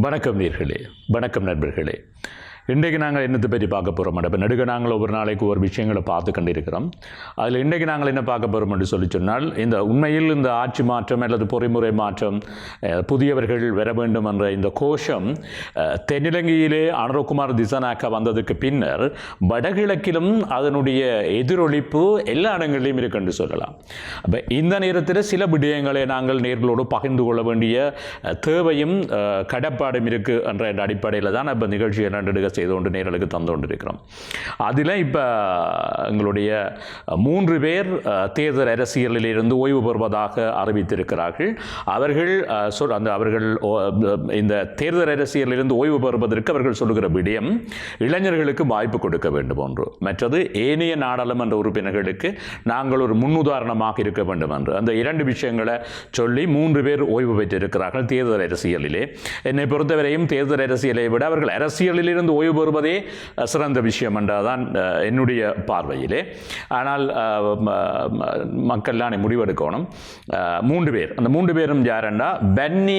வணக்கம் வீர்களே வணக்கம் நண்பர்களே. இன்றைக்கு நாங்கள் என்னத்தை பற்றி பார்க்க போகிறோம் இப்போ நடுக்க நாங்கள் ஒவ்வொரு நாளைக்கு ஒரு விஷயங்களை பார்த்து கண்டிருக்கிறோம். அதில் இன்றைக்கு நாங்கள் என்ன பார்க்க போகிறோம் என்று சொல்லி சொன்னால் இந்த உண்மையில் இந்த ஆட்சி மாற்றம் அல்லது பொறிமுறை மாற்றம் புதியவர்கள் வர வேண்டும் என்ற இந்த கோஷம் தென்னிலங்கையிலே அனுரகுமார் திசாநாயக்கா வந்ததுக்கு பின்னர் வடகிழக்கிலும் அதனுடைய எதிரொலிப்பு எல்லா இடங்களிலும் இருக்கு என்று சொல்லலாம். அப்போ இந்த நேரத்தில் சில விடயங்களை நாங்கள் நேர்களோடு பகிர்ந்து கொள்ள வேண்டிய தேவையும் கடப்பாடும் இருக்குது என்ற அடிப்படையில் தான் இப்போ நிகழ்ச்சியை நடுக செய்து கொண்டு நேர்களுக்கு தந்து கொண்டிருக்கிறோம் அதில் இப்போ எங்களுடைய மூன்று பேர் தேர்தல் அரசியலில் இருந்து ஓய்வு பெறுவதாக அறிவித்திருக்கிறார்கள். அவர்கள் சொல் அந்த அவர்கள் இந்த தேர்தல் அரசியலிலிருந்து ஓய்வு பெறுவதற்கு அவர்கள் சொல்லுகிற விடயம் இளைஞர்களுக்கு வாய்ப்பு கொடுக்க வேண்டும் ஒன்று. மற்றது ஏனைய நாடாளுமன்ற உறுப்பினர்களுக்கு நாங்கள் ஒரு முன்னுதாரணமாக இருக்க வேண்டும் என்று. அந்த இரண்டு விஷயங்களை சொல்லி மூன்று பேர் ஓய்வு பெற்றிருக்கிறார்கள் தேர்தல் அரசியலிலே. என்னை பொறுத்தவரையும் தேர்தல் அரசியலை விட அவர்கள் அரசியலிலிருந்து ஓய்வு பெறுவதே சிறந்த விஷயம் என்றதான் என்னுடைய பார்வையிலே. ஆனால் அஹ், ம- முடிவெடுக்கணும். மூன்று பேர். அந்த மூன்று பேரும் யாருன்னா பன்னி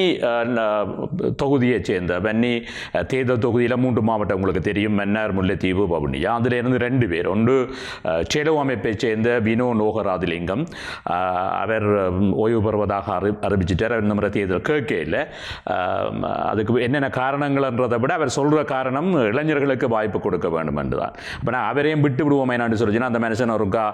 தொகுதியைச் சேர்ந்த பன்னி தேர்தல் தொகுதியில் மூன்று மாவட்டம் உங்களுக்கு தெரியும். மன்னார் முல்லைத்தீவு பவுனியா அதில் இருந்து ரெண்டு பேர். ஒன்று செலவு அமைப்பைச் சேர்ந்த வினோ நோகராதிலிங்கம். அவர் ஓய்வு பெறுவதாக அறி அறிவிச்சிட்டார். அவர் இந்த முறை தேர்தல் இல்லை. அதுக்கு என்னென்ன காரணங்கள்ன்றதை விட அவர் சொல்கிற காரணம் இளைஞர்களுக்கு வாய்ப்பு கொடுக்க வேண்டும் என்று தான் அப்போ நான் அவரையும் விட்டு விடுவோமே நான் சொல்லிச்சுன்னா அந்த மனுஷன் ஒருக்கா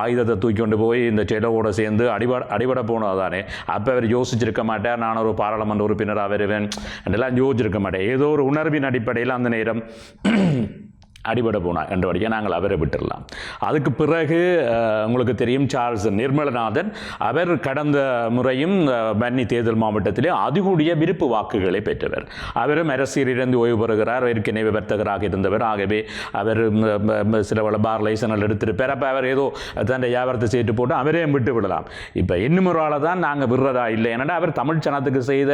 ஆயுதத்தை தூக்கி கொண்டு போய் இந்த செலவோடு சேர்ந்து அடிபட அடிபட தானே அப்போ அவர் யோசிச்சிருக்க மாட்டார். நான் ஒரு பாராளுமன்ற உறுப்பினராக வருவேன் என்றெல்லாம் யோசிச்சிருக்க மாட்டேன். ஏதோ ஒரு உணர்வின் அடிப்படையில் அந்த நேரம் அடிபட போனார் வரைக்கும் நாங்கள் அவரை விட்டுடலாம் அதுக்கு பிறகு உங்களுக்கு தெரியும் சார்ல்ஸ் நிர்மலநாதன். அவர் கடந்த முறையும் பன்னி தேர்தல் மாவட்டத்திலே அதிகூடிய விருப்பு வாக்குகளை பெற்றவர். அவரும் அரசியலிருந்து ஓய்வு பெறுகிறார் ஏற்கனவே வர்த்தகராக இருந்தவர். ஆகவே அவர் சில பல பார் லைசனல் எடுத்திருப்பார். அப்போ அவர் ஏதோ தன் வியாபாரத்தை செய்து போட்டு அவரையும் விட்டு விடலாம். இப்போ இன்னும் ஒரு ஆளை தான் நாங்கள் விடுறதா இல்லை? ஏன்னா அவர் தமிழ் சனத்துக்கு செய்த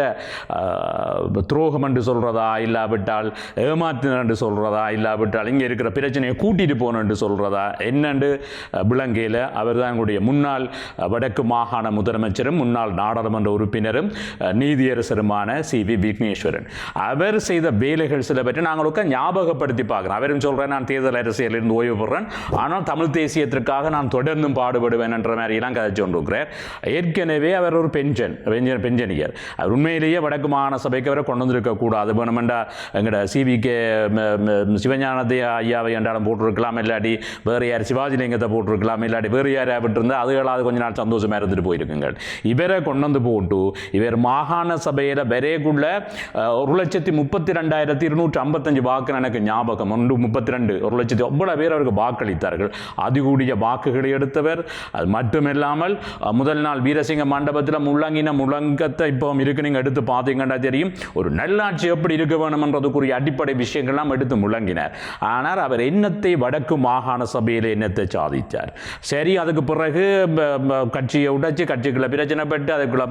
துரோகம் என்று சொல்கிறதா இல்லாவிட்டால் ஏமாத்தினர் என்று சொல்கிறதா இல்லாவிட்டால் இங்கே இருக்கிற பிரச்சனையை கூட்டிட்டு போகணும்னு சொல்கிறதா என்னண்டு? விளங்கையில் அவர் தான் எங்களுடைய முன்னாள் வடக்கு மாகாண முதலமைச்சரும் முன்னாள் நாடாளுமன்ற உறுப்பினரும் நீதியரசருமான சி. வி. விக்னேஸ்வரன். அவர் செய்த வேலைகள் சில பற்றி நாங்களுக்கு ஞாபகப்படுத்தி பார்க்குறோம். அவரும் சொல்கிறேன் நான் தேர்தல் அரசியலிருந்து ஓய்வு பெறுறேன். ஆனால் தமிழ் தேசியத்திற்காக நான் தொடர்ந்தும் பாடுபடுவேன் என்ற மாதிரிலாம் கதைச்சு கொண்டிருக்கிறார் ஏற்கனவே அவர் ஒரு பென்ஷன் பென்ஷன் பென்ஷனியர் அவர் உண்மையிலேயே வடக்கு மாகாண சபைக்கு அவரை கொண்டு வந்திருக்கக்கூடாது வேணுமெண்டா எங்கட சிவிகே சிவஞானத்தை ஐயாவை என்றாலும் போட்டிருக்கலாம். இல்லாட்டி வேறு யார் சிவாஜிலிங்கத்தை போட்டிருக்கலாம். இல்லாட்டி வேறு யார் விட்டுருந்தா அதுகளாவது கொஞ்ச நாள் சந்தோஷமாக இருந்துட்டு போயிருக்குங்கள். இவரை கொண்டு வந்து போட்டு இவர் மாகாண சபையில் பெரேக்குள்ள ஒரு லட்சத்தி முப்பத்தி ரெண்டாயிரத்தி இருநூற்றி ஐம்பத்தஞ்சு வாக்கு எனக்கு ஞாபகம். ஒன்று முப்பத்தி ரெண்டு ஒரு லட்சத்தி அவ்வளோ பேர் அவருக்கு வாக்களித்தார்கள். அதிகூடிய வாக்குகளை எடுத்தவர். அது மட்டுமில்லாமல் முதல் நாள் வீரசிங்க மண்டபத்தில் முழங்கின முழங்கத்தை இப்போ இருக்கு. நீங்கள் எடுத்து பார்த்தீங்கன்னா தெரியும். ஒரு நல்லாட்சி எப்படி இருக்க வேணும்ன்றதுக்குரிய அடிப்படை விஷயங்கள்லாம் எடுத்து முழங்கினார். ஆனால் அவர் எண்ணத்தை வடக்கு மாகாண சபையில் எண்ணத்தை சாதித்தார்? சரி அதுக்கு பிறகு கட்சியை உடைச்சு கட்சிக்குள்ள பிரச்சனைப்பட்டு அதுக்குள்ள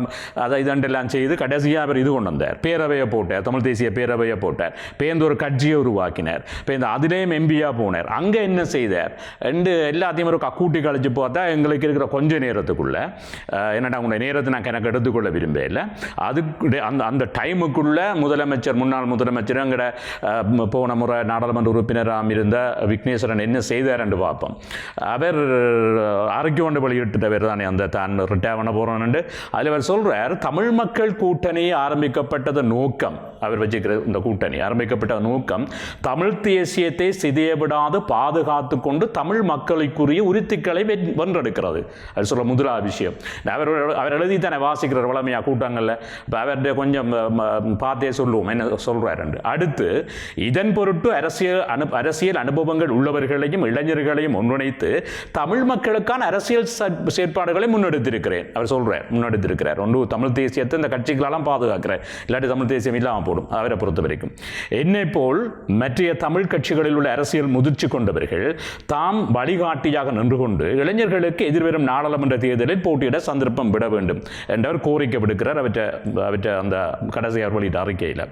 அதை இதெல்லாம் செய்து கடைசியாக அவர் இது கொண்டு வந்தார். பேரவையை போட்டார் தமிழ் தேசிய பேரவையை போட்டார். பேருந்து ஒரு கட்சியை உருவாக்கினார். இப்போ இந்த அதிலேயும் எம்பியாக போனார். அங்கே என்ன செய்தார்? ரெண்டு எல்லாத்தையும் ஒரு கூட்டி கழிச்சு பார்த்தா எங்களுக்கு இருக்கிற கொஞ்ச நேரத்துக்குள்ள என்னடா உங்களுடைய நேரத்தை நான் கணக்கு எடுத்துக்கொள்ள விரும்பல அதுக்கு அந்த அந்த டைமுக்குள்ளே முதலமைச்சர் முன்னாள் முதலமைச்சர் எங்கட போன முறை நாடாளுமன்ற உறுப்பினர் உறுப்பினராக இருந்த விக்னேஸ்வரன் என்ன செய்தார் என்று பார்ப்போம். அவர் அறிக்கை கொண்டு வெளியிட்டவர் தானே அந்த தான் ரிட்டையர் பண்ண போகிறோன்னு அதில் அவர் சொல்கிறார் தமிழ் மக்கள் கூட்டணி ஆரம்பிக்கப்பட்டது நோக்கம். அவர் வச்சுக்கிற இந்த கூட்டணி. ஆரம்பிக்கப்பட்ட நோக்கம் தமிழ் தேசியத்தை சிதைய விடாது பாதுகாத்து கொண்டு தமிழ் மக்களுக்குரிய உரித்துக்களை வென்றெடுக்கிறது. அது சொல்ல முதலாவது விஷயம். அவர் அவர் எழுதி தானே வாசிக்கிறார் வளமையாக கூட்டங்களில்? இப்போ அவர்கிட்ட கொஞ்சம் பார்த்தே சொல்லுவோம். என்ன சொல்கிறார் என்று. அடுத்து இதன் பொருட்டு அரசியல் அனு அரசியல் அனுபவங்கள் உள்ளவர்களையும் இளைஞர்களையும் ஒன்றிணைத்து தமிழ் மக்களுக்கான அரசியல் செயற்பாடுகளை முன்னெடுத்திருக்கிறேன். அவர் சொல்கிறார் முன்னெடுத்திருக்கிறார். ஒன்று தமிழ் தேசியத்தை இந்த கட்சிகளெல்லாம் பாதுகாக்கிறார். இல்லாட்டி தமிழ் தேசியம் இல்லாமல் போடும் அவரை பொறுத்த வரைக்கும். என்னை போல் மற்றைய தமிழ் கட்சிகளில் உள்ள அரசியல் முதிர்ச்சி கொண்டவர்கள் தாம் வழிகாட்டியாக நின்று கொண்டு இளைஞர்களுக்கு எதிர்வரும் நாடாளுமன்ற தேர்தலில் போட்டியிட சந்தர்ப்பம் விட வேண்டும் என்றவர் கோரிக்கை விடுக்கிறார். அவற்றை அவற்றை அந்த கடைசியார் வெளியிட்ட அறிக்கையில்.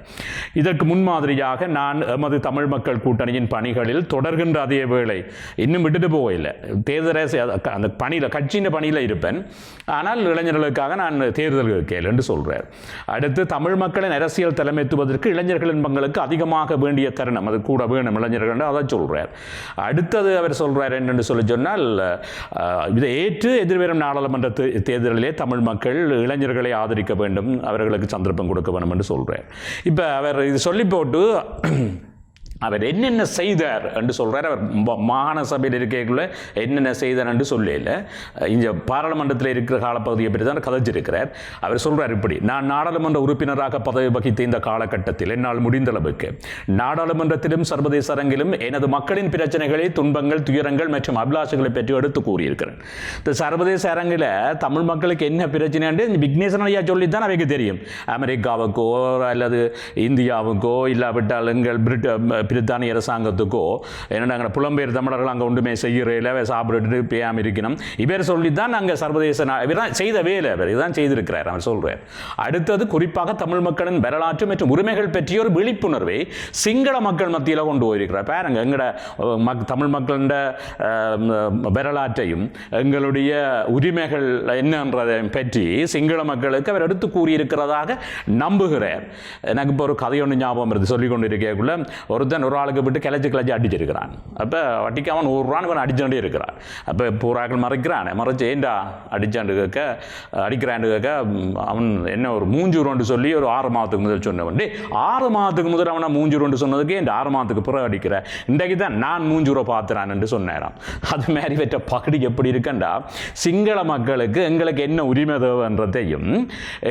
இதற்கு முன்மாதிரியாக நான் எமது தமிழ் மக்கள் கூட்டணியின் பணிகளில் தொடர்கின்ற அதே வேளை இன்னும் விட்டுட்டு போகல தேர்தலை அந்த பணியில் கட்சியின் பணியில் இருப்பேன். ஆனால் இளைஞர்களுக்காக நான் தேர்தல் கேள் என்று சொல்கிறார் அடுத்து தமிழ் மக்களின் அரசியல் தலைமை உயர்த்துவதற்கு இளைஞர்களின் பங்களுக்கு அதிகமாக வேண்டிய தருணம். அது கூட வேணும் இளைஞர்கள் அதை சொல்கிறார் அடுத்தது அவர் சொல்கிறார் என்னென்னு சொல்லி சொன்னால் இதை ஏற்று எதிர்வரும் நாடாளுமன்ற தேர்தலிலே தமிழ் மக்கள் இளைஞர்களை ஆதரிக்க வேண்டும் அவர்களுக்கு சந்தர்ப்பம் கொடுக்க வேண்டும் என்று சொல்கிறார் இப்போ அவர் இது சொல்லி போட்டு அவர் என்னென்ன செய்தார் என்று சொல்கிறார் அவர் ம- மாகாண சபையில் இருக்கக்குள்ள என்னென்ன செய்தார் என்று சொல்லல இங்கே பாராளுமன்றத்தில் இருக்கிற காலப்பகுதியை பற்றி தான் கதைச்சிருக்கிறார். அவர் சொல்கிறார் இப்படி நான் நாடாளுமன்ற உறுப்பினராக பதவி வகித்த இந்த காலகட்டத்தில் என்னால் முடிந்தளவுக்கு நாடாளுமன்றத்திலும் சர்வதேச அரங்கிலும் எனது மக்களின் பிரச்சனைகளை துன்பங்கள் துயரங்கள் மற்றும் அபிலாஷங்களை பற்றி எடுத்து கூறியிருக்கிறேன் இந்த சர்வதேச அரங்கில் தமிழ் மக்களுக்கு என்ன பிரச்சனை விக்னேசன் ஐயா சொல்லித்தான் அவைக்கு தெரியும். அமெரிக்காவுக்கோ அல்லது இந்தியாவுக்கோ இல்லாவிட்டால் எங்கள் பிரிட்ட பிரித்தானிய அரசாங்கத்துக்கோ என்னென்ன புலம்பெயர் தமிழர்கள் அங்கே ஒன்றுமே செய்கிறதில்ல சாப்பிட்டுட்டு பேயாமல் இருக்கணும். இவர் சொல்லி தான் நாங்கள் சர்வதேச இவர் தான் செய்த வேலை அவர் இதுதான் செய்திருக்கிறார் அவர் சொல்கிறார் அடுத்தது குறிப்பாக தமிழ் மக்களின் வரலாற்று மற்றும் உரிமைகள் பற்றிய ஒரு விழிப்புணர்வை சிங்கள மக்கள் மத்தியில் கொண்டு போயிருக்கிறார். பாருங்க எங்களோட மக் தமிழ் மக்களின் வரலாற்றையும் எங்களுடைய உரிமைகள் என்னன்றதை பற்றி சிங்கள மக்களுக்கு அவர் எடுத்து கூறியிருக்கிறதாக நம்புகிறார். எனக்கு இப்போ ஒரு கதை ஒன்று ஞாபகம் இருந்து சொல்லி கொண்டு இருக்கக்குள்ள ஒருத்தன் ஒரு ஆளுக்கு விட்டு கிளச்சி கிளச்சி அடிச்சிருக்கிறான். அப்போ வட்டிக்கு அவன் ஒரு ரூபான்னு இவன் அடிச்சுட்டே இருக்கிறான். அப்போ பூராக்கள் மறைக்கிறான் மறைச்சு ஏண்டா அடிச்சாண்டு கேட்க அடிக்கிறாண்டு கேட்க அவன் என்ன ஒரு மூஞ்சு ரூண்டு சொல்லி ஒரு ஆறு மாதத்துக்கு முதல் சொன்னவன் ஆறு மாதத்துக்கு முதல் அவனை மூஞ்சு ரூண்டு சொன்னதுக்கு இந்த ஆறு மாதத்துக்கு பிறகு அடிக்கிற? இன்றைக்கு தான் நான் மூஞ்சு ரூபா பார்த்துறான் என்று சொன்னாராம். அது மாதிரி வெற்ற பகடி எப்படி இருக்கண்டா? சிங்கள மக்களுக்கு எங்களுக்கு என்ன உரிமை தேவைன்றதையும்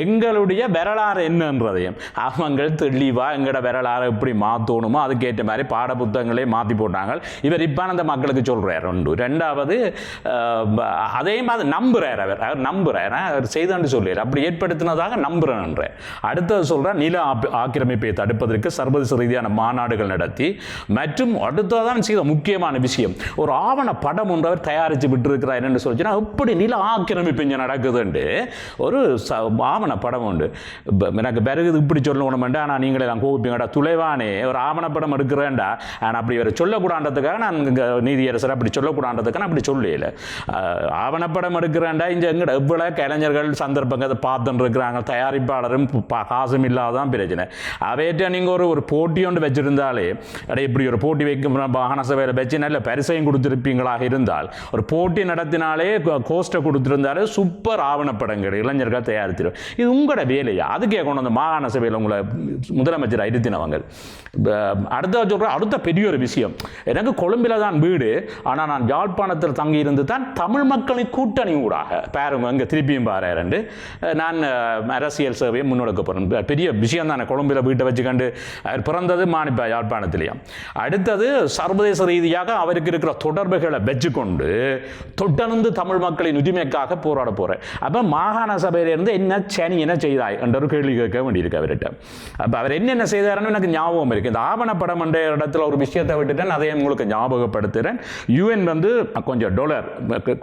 எங்களுடைய வரலாறு என்னன்றதையும் அவங்கள் தெளிவாக எங்களோட வரலாறு எப்படி மாற்றணுமோ அதுக்கேற்ற மாதிரி பாட புத்தகங்களே மாற்றி போட்டாங்க. இவர் இப்பானந்த மக்களுக்கு சொல்கிறார் ஒன்று. ரெண்டாவது அதே மாதிரி நம்புறார் அவர். அவர் நம்புறார். அவர் செய்தாண்டு சொல்லிடுறார். அப்படி ஏற்படுத்தினதாக நம்புறேன்றார் அடுத்தது சொல்கிறார் நில ஆக்கிரமிப்பை தடுப்பதற்கு சர்வதேச ரீதியான மாநாடுகள் நடத்தி மற்றும் அடுத்ததான் செய்த முக்கியமான விஷயம் ஒரு ஆவண படம் ஒன்று அவர் தயாரித்து விட்டுருக்கிறார் என்று சொல்லிச்சுன்னா எப்படி நில ஆக்கிரமிப்பு இங்கே நடக்குதுண்டு. ஒரு ச- ஆவண படம் உண்டு. எனக்கு பிறகு இப்படி இப்படி சொல்லணுமெண்டா ஆனால் நீங்களே நான் கோபிப்பீங்கடா துளைவானே. ஒரு ஆவணப்படம் எடுக்கிறேன்டா நான் அப்படி இவரை சொல்லக்கூடாண்டதுக்காக நான் இங்கே நீதியரசர் அப்படி சொல்லக்கூடாண்டதுக்கு நான் அப்படி சொல்லல. ஆவணப்படம் எடுக்கிறேன்டா. இங்கே எங்கட? எவ்வளோ கலைஞர்கள் சந்தர்ப்பங்க அதை பார்த்துட்டு இருக்கிறாங்க. தயாரிப்பாளரும் காசும் இல்லாதான் பிரச்சனை. அவையிட்ட நீங்கள் ஒரு ஒரு போட்டி ஒன்று வச்சுருந்தாலே அட இப்படி ஒரு போட்டி வைக்கும் வாகன சபையில் வச்சு நல்ல பரிசையும் கொடுத்துருப்பீங்களாக இருந்தால் ஒரு போட்டி நடத்தினாலே கோஸ்ட்டை கொடுத்துருந்தாலே சூப்பர் ஆவணப்படங்கள் இளைஞர்கள் தயாரித்திரும் இது உங்களோட வேலையா? அதுக்கே கொண்டு வந்து மாகாண சபையில் உங்களை முதலமைச்சர் இருத்தினவங்க அடுத்த சொல்கிற அடுத்த பெரிய ஒரு விஷயம். எனக்கு கொழும்பில் தான் வீடு. ஆனால் நான் யாழ்ப்பாணத்தில் தங்கியிருந்து தான் தமிழ் மக்களின் கூட்டணி ஊடாக. பாருங்க அங்கே திருப்பியும் பாருண்டு நான் அரசியல் சேவையை முன்னெடுக்க போகிறேன் பெரிய விஷயம் தானே. கொழும்பில் வீட்டை வச்சுக்கண்டு அவர் பிறந்தது மாணிப்பா யாழ்ப்பாணத்திலையும் அடுத்தது சர்வதேச ரீதியாக அவருக்கு இருக்கிற தொடர்புகளை வச்சுக்கொண்டு தொடர்ந்து தமிழ் மக்களின் உரிமைக்காக போராட போகிறேன் அப்போ மாகாண சபையிலிருந்து என்ன சனி என்ன செய்தாய்? என்ற ஒரு கேள்வி கேட்க வேண்டியிருக்கு அவர்கிட்ட. அப்போ அவர் என்னென்ன செய்தாருன்னு எனக்கு ஞாபகம் இருக்கு. இந்த ஆவணப்படம் என்ற இடத்துல ஒரு விஷயத்தை விட்டுட்டேன் அதை உங்களுக்கு ஞாபகப்படுத்துகிறேன் யூஎன் வந்து கொஞ்சம் டாலர்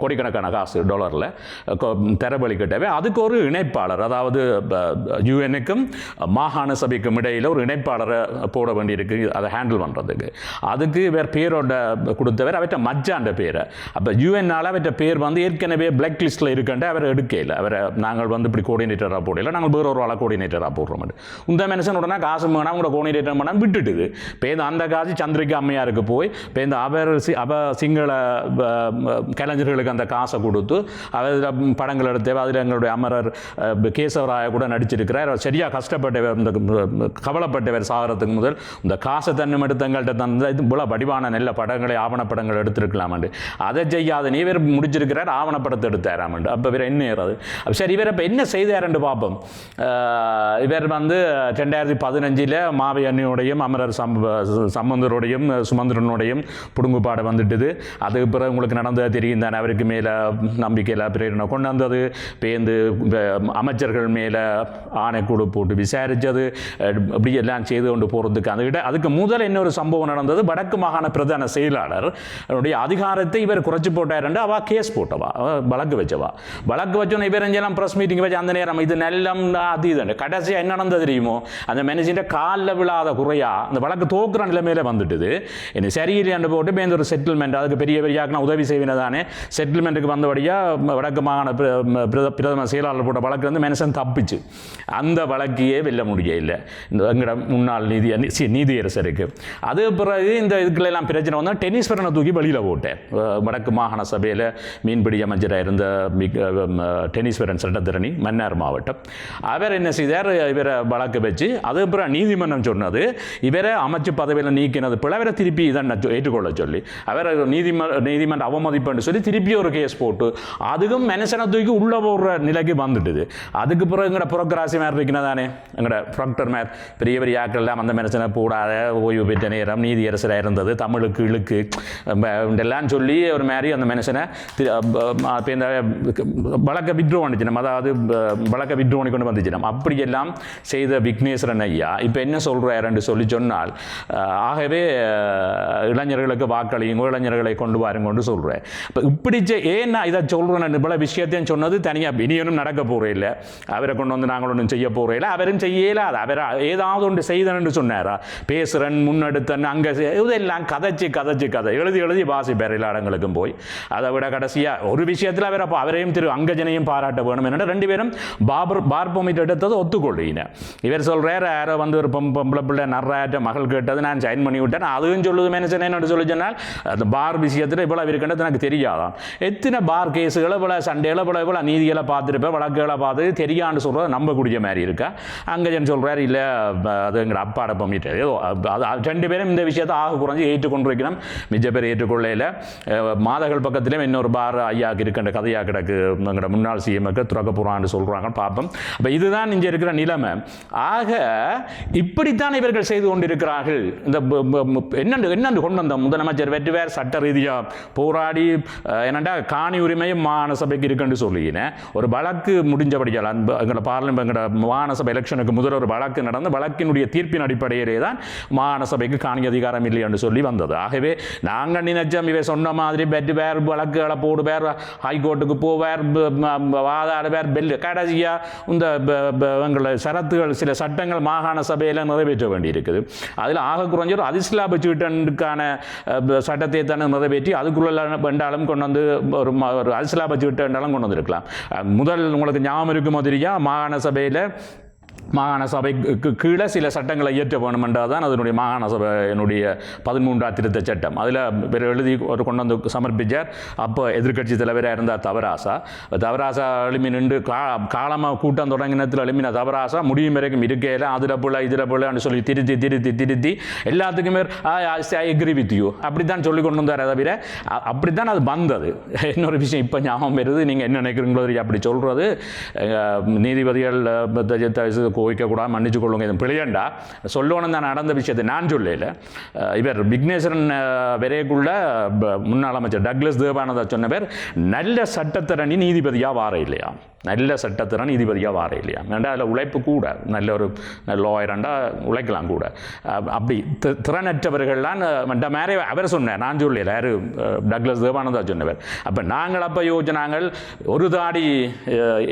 கோடிக்கணக்கான காசு டாலரில் தரவழிக்கிட்டவே அதுக்கு ஒரு இணைப்பாளர் அதாவது யூஎனுக்கும் மாகாண சபைக்கும் இடையில் ஒரு இணைப்பாளரை போட வேண்டியிருக்கு அதை ஹேண்டில் பண்ணுறதுக்கு அதுக்கு வேறு பேரோட கொடுத்தவர் அவற்ற மஜ்ஜாண்ட பேரை. அப்போ யூஎன்னால் அவற்ற பேர் வந்து ஏற்கனவே பிளாக் லிஸ்ட்டில் இருக்கண்டு அவர் எடுக்கையில் அவரை நாங்கள் வந்து இப்படி கோஆர்டினேட்டராக போடல நாங்கள் வேற ஒரு ஆளை கோஆர்டினேட்டராக போடுறோம் இந்த மனுஷன் உடனே காசு வேணாம் கூட கோஆர்டினேட்டர் பண்ணால் விட்டுட்டுது. இப்போ இந்த அந்த காசு சந்திரிகா அம்மையாருக்கு போய் இப்போ இந்த அவர் சி- அவ சிங்கள கலைஞர்களுக்கு அந்த காசை கொடுத்து அதில் படங்கள் எடுத்து அதில் எங்களுடைய அமரர் கேசவராய கூட நடிச்சிருக்கிறார். சரியாக கஷ்டப்பட்டவர் இந்த கவலைப்பட்டவர் சாகிறதுக்கு முதல் இந்த காசை தன்னும் எடுத்து எங்கள்கிட்ட தந்த இது போல் வடிவான நல்ல படங்களை ஆவணப்படங்கள் எடுத்திருக்கலாமாண்டு. அதை செய்யாத நீ இவர் முடிச்சிருக்கிறார் ஆவணப்படத்தை எடுத்தாராமண்டு. அப்போ இவர் என்ன ஏறாது சரி இவர் இப்போ என்ன செய்தாருன்னு பார்ப்போம் இவர் வந்து ரெண்டாயிரத்தி பதினஞ்சில் மாவை அண்ணியோடையும் அமரர் சம் சம்பந்தருடையும் சுமந்திரனுடையும் புடுங்குப்பாடை வந்துட்டுது. அதுக்கு பிறகு உங்களுக்கு நடந்தது தெரியும் தானே அவருக்கு மேலே நம்பிக்கையில் பிரேரணை கொண்டு வந்தது பேந்து அமைச்சர்கள் மேலே ஆணைக்குழு போட்டு விசாரித்தது இப்படி எல்லாம் செய்து கொண்டு போகிறதுக்கு அந்த இட அதுக்கு முதல் இன்னொரு சம்பவம் நடந்தது. வடக்கு மாகாண பிரதான செயலாளர் அவருடைய அதிகாரத்தை இவர் குறைச்சி போட்டாருண்டு அவ கேஸ் போட்டவா வழக்கு வச்சவா. வழக்கு வச்சோன்னு இவர் எங்கெல்லாம் ப்ரெஸ் மீட்டிங் வச்சு அந்த நேரம் இது நல்லம் அது இது கடைசியாக என்ன நடந்தது தெரியுமோ? அந்த மனுஷன் காலில் விழாத குறையா அந்த வழக்கு தோ போக்குற நிலைமையில் வந்துட்டுது. இனி சரியில்லையாண்டு போட்டு இப்போ இந்த ஒரு செட்டில்மெண்ட் அதுக்கு பெரிய பெரிய உதவி செய்வினை தானே. செட்டில்மெண்ட்டுக்கு வந்தபடியாக வடக்கு மாகாண பிரத- பிரதம செயலாளர் போட்ட வழக்கு வந்து மனுஷன் தப்பிச்சு. அந்த வழக்கையே வெல்ல முடியல. இந்த எங்கட முன்னாள் நீதி சி- நீதியரசருக்கு. அது பிறகு இந்த இதுக்குள்ள எல்லாம் பிரச்சனை வந்தால் டென்னிஸ் பரனை தூக்கி வெளியில் போட்டேன். வடக்கு மாகாண சபையில் மீன்பிடி அமைச்சராக இருந்த டென்னிஸ்வரன் சட்டத்திரணி மன்னார் மாவட்டம். அவர் என்ன செய்தார்? இவரை வழக்கு வச்சு அதுக்கப்புறம் நீதிமன்றம் சொன்னது இவரை அமைச்சு பதவியில் நீக்கினது. பிளவரை திருப்பி இதை ஏற்றுக்கொள்ள சொல்லி. அவர் நீதிம நீதிமன்ற அவமதிப்புன்னு சொல்லி திருப்பி ஒரு கேஸ் போட்டு அதுக்கும் மனுஷனை தூக்கி உள்ள போடுற நிலைக்கு வந்துட்டுது. அதுக்கு பிறகு எங்கட புறக்கராசி மாதிரி இருக்கிறது தானே? எங்கட ப்ரொக்டர் மேர் பெரிய பெரிய ஆட்கள் எல்லாம் அந்த மனுஷனை போடாத ஓய்வு பெற்ற நேரம் நீதியரசராக இருந்தது. தமிழுக்கு இழுக்கு எல்லாம் சொல்லி ஒரு மாதிரி அந்த மனுஷனை தி- இந்த வழக்க விட்ரோ வந்துச்சு அதாவது வழக்க விட்ரோ பண்ணி கொண்டு வந்துச்சு அப்படியெல்லாம் செய்த விக்னேஸ்வரன் ஐயா இப்போ என்ன சொல்கிறாருன்னு சொல்லி சொன்னால் ஆகவே இளைஞர்களுக்கு வாக்களியுங்க இளைஞர்களை கொண்டு வாருங்கன்னு சொல்கிறேன் இப்போ இப்படி ஏன் நான் இதை சொல்கிறேன் இவ்வளோ விஷயத்தையும் சொன்னது தனியாக இனியனும் நடக்க போகிறே இல்லை. அவரை கொண்டு வந்து நாங்கள் ஒன்றும் செய்ய போகிறே இல்லை. அவரும் செய்யலாது அவரை ஏதாவது ஒன்று செய்தன்னு சொன்னாரா? பேசுகிறன் முன்னெடுத்தன் அங்கே இதெல்லாம் கதைச்சு கதைச்சு கதை. எழுதி எழுதி வாசிப்பார் எல்லா இடங்களுக்கும் போய். அதை விட கடைசியாக ஒரு விஷயத்தில் அவரை அப்போ அவரையும் திரு அங்கஜனையும் பாராட்ட வேணும் என்னென்னா ரெண்டு பேரும் பாபர் பார்போமிட் எடுத்தது ஒத்துக்கொள்ளின இவர் சொல்கிறார் யாரோ வந்து ஒரு பொம்பளை பிள்ளை நர்றாட்ட மகள் கேட்டது நான் சைன் பண்ணி விட்டேன் அதுவும் சொல்லுது மேனேஜர் என்னோட சொல்லி சொன்னால் அந்த பார் விஷயத்தில் இவ்வளோ இருக்கின்றது எனக்கு தெரியாதான். எத்தனை பார் கேஸுகளை இவ்வளோ சண்டைகளை இவ்வளோ இவ்வளோ நீதிகளை பார்த்துருப்பேன் வழக்குகளை பார்த்து தெரியான்னு சொல்கிறது நம்பக்கூடிய மாதிரி இருக்கா? அங்கஜன் சொல்கிறார் இல்லை அது எங்கள் அப்பாட பண்ணிட்டு ஏதோ அது ரெண்டு பேரும் இந்த விஷயத்தை ஆக குறைஞ்சி ஏற்றுக்கொண்டிருக்கணும் மிச்ச பேர் ஏற்றுக்கொள்ளையில் மாதகள் பக்கத்திலும் இன்னொரு பார் ஐயாக்கு இருக்கின்ற கதையாக கிடக்கு. எங்களோட முன்னாள் சிஎம்க்கு துறக்க போகிறான்னு சொல்கிறாங்க பார்ப்போம் அப்போ இதுதான் இங்கே இருக்கிற நிலைமை. ஆக இப்படித்தான் இவர்கள் செய்து கொண்டிருக்கிறார்கள். இந்த என்னண்டு ப- என்னென்று கொண்டு வந்த முதலமைச்சர் வெற்றிவேர் சட்ட ரீதியாக போராடி என்னண்டா காணி உரிமையும் மாகாண சபைக்கு இருக்குன்னு சொல்லினேன் ஒரு வழக்கு முடிஞ்சபடியால் அந்த எங்களோட பார்லிமெண்ட் எங்களோட மாகாண சபை எலெக்ஷனுக்கு முதல் ஒரு வழக்கு நடந்து வழக்கினுடைய தீர்ப்பின் அடிப்படையிலே தான் மாகாண சபைக்கு காணி அதிகாரம் இல்லை என்று சொல்லி வந்தது. ஆகவே நாங்கள் நினைச்சோம் இவை சொன்ன மாதிரி பெட் வேர் வழக்குகளை போடுவார் ஹைகோர்ட்டுக்கு போவார் ப- வாதாடுவார் பெல் கடைசியாக இந்த எங்களை சரத்துகள் சில சட்டங்கள் மாகாண சபையில் நிறைவேற்ற வேண்டியிருக்குது. அதில் ஆக குறைஞ்ச ஒரு பட்ஜெட்டுக்கான சட்டத்தை தானே நிறைவேற்றி அதுக்குள்ள வேண்டாலும் கொண்டு வந்து ஒரு ம- ஒரு அதிஸ்லாப வேண்டாலும் கொண்டு வந்திருக்கலாம். முதல் உங்களுக்கு ஞாபகம் இருக்கும் மாதிரியா மாகாண சபையில் மாகாண சபைக்கு கீழே சில சட்டங்களை இயற்ற வேணும் என்றால் தான் அதனுடைய மாகாண சபையினுடைய பதிமூன்றாம் திருத்த சட்டம் அதில் பிற எழுதி ஒரு கொண்டு வந்து சமர்ப்பித்தார் அப்போ எதிர்கட்சி தலைவராக இருந்தார் தவராசா. தவராசா எழுமி நின்று கா காலமாக கூட்டம் தொடங்கினத்தில் எழுமின தவராசா முடியும் வரைக்கும் இருக்கையில் அதில் புள்ள இதில் புள்ளன்னு சொல்லி திருத்தி திருத்தி திருத்தி எல்லாத்துக்குமே ஐ எக்ரி வித் யூ அப்படி தான் சொல்லி கொண்டு வந்தார் தவிர அப்படி தான் அது வந்தது. இன்னொரு விஷயம் இப்போ ஞாபகம் வருது நீங்கள் என்ன நினைக்கிறீங்களோ அப்படி சொல்கிறது நீதிபதிகள் கோவிக்கக்கூடாது மன்னிச்சு கொள்ளுங்க இது பிழையண்டா. சொல்லணும் தான் நடந்த விஷயத்தை நான் சொல்லல. இவர் விக்னேஸ்வரன் அஹ், முன்னாள் அமைச்சர் டக்ளஸ் தேவானந்தா சொன்ன பேர் நல்ல சட்டத்திறனி நீதிபதியாக வார இல்லையா? நல்ல சட்டத்திறன் நீதிபதியாக வார இல்லையா? ஏன்டா அதில் உழைப்பு கூட நல்ல ஒரு லாயராண்டா உழைக்கலாம் கூட. அப்படி திறனற்றவர்கள்லாம் மற்ற மேரே அவர் சொன்னார் நான் சொல்லல யாரு? டக்ளஸ் தேவானந்தா சொன்னவர். அப்போ நாங்கள் அப்போ யோஜனாங்கள் ஒரு தாடி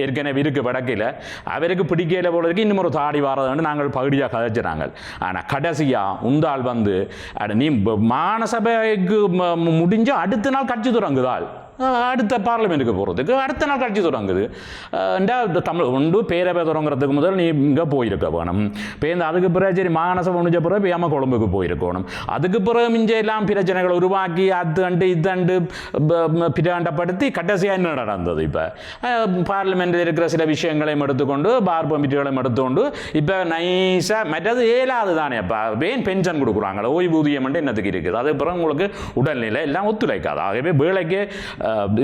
ஏற்கனவே இருக்குது வடக்கில் அவருக்கு பிடிக்கல போல இருக்கு இன்னும் ஒரு தாடி வாரதுன்னு நாங்கள் பகுதியாக கதைச்சினாங்க ஆனால் கடைசியாக உந்தாள் வந்து அட நீ மானசபைக்கு முடிஞ்சால் முடிஞ்ச அடுத்த நாள் கட்சி தொடங்குதாள். அடுத்த பார்லிமெண்ட்டுக்கு போகிறதுக்கு அடுத்த நாள் கட்சி தொடங்குது தமிழ் உண்டு பேரவை தொடங்குறதுக்கு முதல் நீ இங்கே போயிருக்க வேணும் பேருந்து அதுக்கு பிறகு சரி மாநசபை முடிஞ்ச பிறகு பேம கொழும்புக்கு போயிருக்கணும் அதுக்கு பிறகு மிஞ்ச எல்லாம் பிரச்சனைகளை உருவாக்கி அது அண்டு இதண்டு பிராண்டப்படுத்தி கடைசியாக என்ன நடந்தது இப்போ பார்லிமெண்ட்டில் இருக்கிற சில விஷயங்களையும் எடுத்துக்கொண்டு பார் கமிட்டிகளையும் எடுத்துக்கொண்டு இப்போ நைஸாக மற்றது ஏலாது தானே இப்போ ஏன் பென்ஷன் கொடுக்குறாங்களோ ஓய்வூதியம் என்னத்துக்கு இருக்குது அது பிறகு உங்களுக்கு உடல்நிலை எல்லாம் ஒத்துழைக்காது ஆகவே வேலைக்கு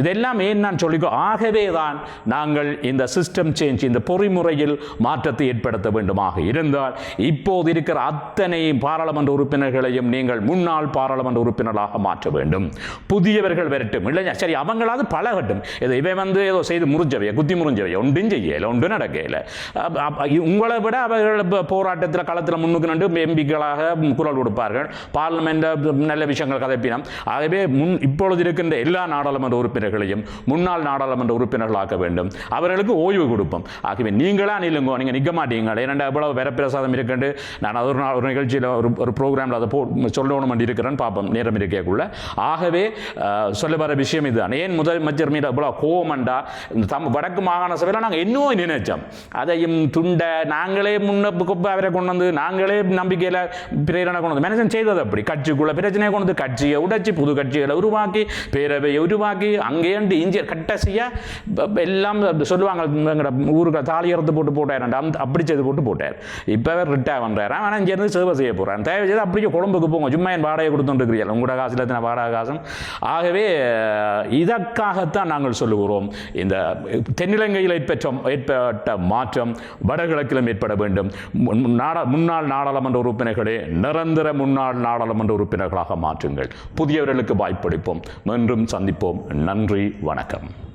இதெல்லாம் ஏன் நான் சொல்லிக்கோ ஆகவே தான் நாங்கள் இந்த சிஸ்டம் சேஞ்ச் இந்த பொறிமுறையில் மாற்றத்தை ஏற்படுத்த வேண்டுமாக இருந்தால் இப்போது இருக்கிற அத்தனை பாராளுமன்ற உறுப்பினர்களையும் நீங்கள் முன்னாள் பாராளுமன்ற உறுப்பினர்களாக மாற்ற வேண்டும். புதியவர்கள் வரட்டும். இல்லை சரி அவங்களாவது பழகட்டும். இது இவை வந்து ஏதோ செய்து முறிஞ்சவைய குத்தி முறிஞ்சவைய ஒன்றும் செய்யல ஒன்றும் நடக்கல. உங்களை விட அவர்கள் இப்போ போராட்டத்தில் களத்தில் முன்னுக்கு நின்று எம்பிக்களாக குரல் கொடுப்பார்கள். பார்லிமெண்ட் நல்ல விஷயங்கள் கதைப்பினம். ஆகவே முன் இப்பொழுது இருக்கின்ற எல்லா நாடாளுமன்ற நாடாளுமன்ற உறுப்பினர்களையும் முன்னாள் நாடாளுமன்ற உறுப்பினர்களாக்க வேண்டும். அவர்களுக்கு ஓய்வு கொடுப்போம். ஆகவே நீங்களா நில்லுங்க நீங்கள் நிற்க மாட்டீங்க ஏன்னா எவ்வளவு வரப்பிரசாதம் இருக்குன்னு நான் அது ஒரு நாள் ஒரு நிகழ்ச்சியில் ஒரு ஒரு ப்ரோக்ராமில் அதை போ சொல்லணும் பண்ணி இருக்கிறேன்னு பார்ப்போம். நேரம் இருக்கக்குள்ள ஆகவே சொல்ல வர விஷயம் இதுதான். ஏன் முதல் மச்சர் மீது அவ்வளோ கோவமண்டா இந்த தம் வடக்கு மாகாண சபையில் நாங்கள் இன்னும் நினைச்சோம். அதையும் துண்டை நாங்களே முன்ன குப்பை அவரை கொண்டு வந்து நாங்களே நம்பிக்கையில் பிரேரணை கொண்டு வந்து மனுஷன் செய்தது அப்படி. கட்சிக்குள்ள பிரச்சனையை கொண்டு வந்து கட்சியை உடைச்சி புது கட்சிகளை உருவாக்கி பேரவையை உருவாக்கி அங்கேண்டு இஞ்சி கட்டசியாக எல்லாம் சொல்லுவாங்க எங்கட ஊருக்கு தாலி இறந்து போட்டு போட்டார் அந்த அப்படி செய்து போட்டு போட்டார். இப்போ ரிட்டையர் பண்ணுறாரு ஆனால் இங்கேருந்து சேவை செய்ய போகிறான் தயவு செய்து அப்படியே குழம்புக்கு போங்க. சும்மா என் வாடகை கொடுத்துருக்கிறீர்கள் உங்களோட காசில் எத்தனை வாடகை காசும் ஆகவே இதற்காகத்தான் நாங்கள் சொல்லுகிறோம். இந்த தென்னிலங்கையில் ஏற்பட்ட ஏற்பட்ட மாற்றம் வடகிழக்கிலும் ஏற்பட வேண்டும். முன்- நாடா முன்னாள் நாடாளுமன்ற உறுப்பினர்களே நிரந்தர முன்னாள் நாடாளுமன்ற உறுப்பினர்களாக மாற்றுங்கள். புதியவர்களுக்கு வாய்ப்பளிப்போம். மீண்டும் சந்திப்போம். நன்றி வணக்கம்.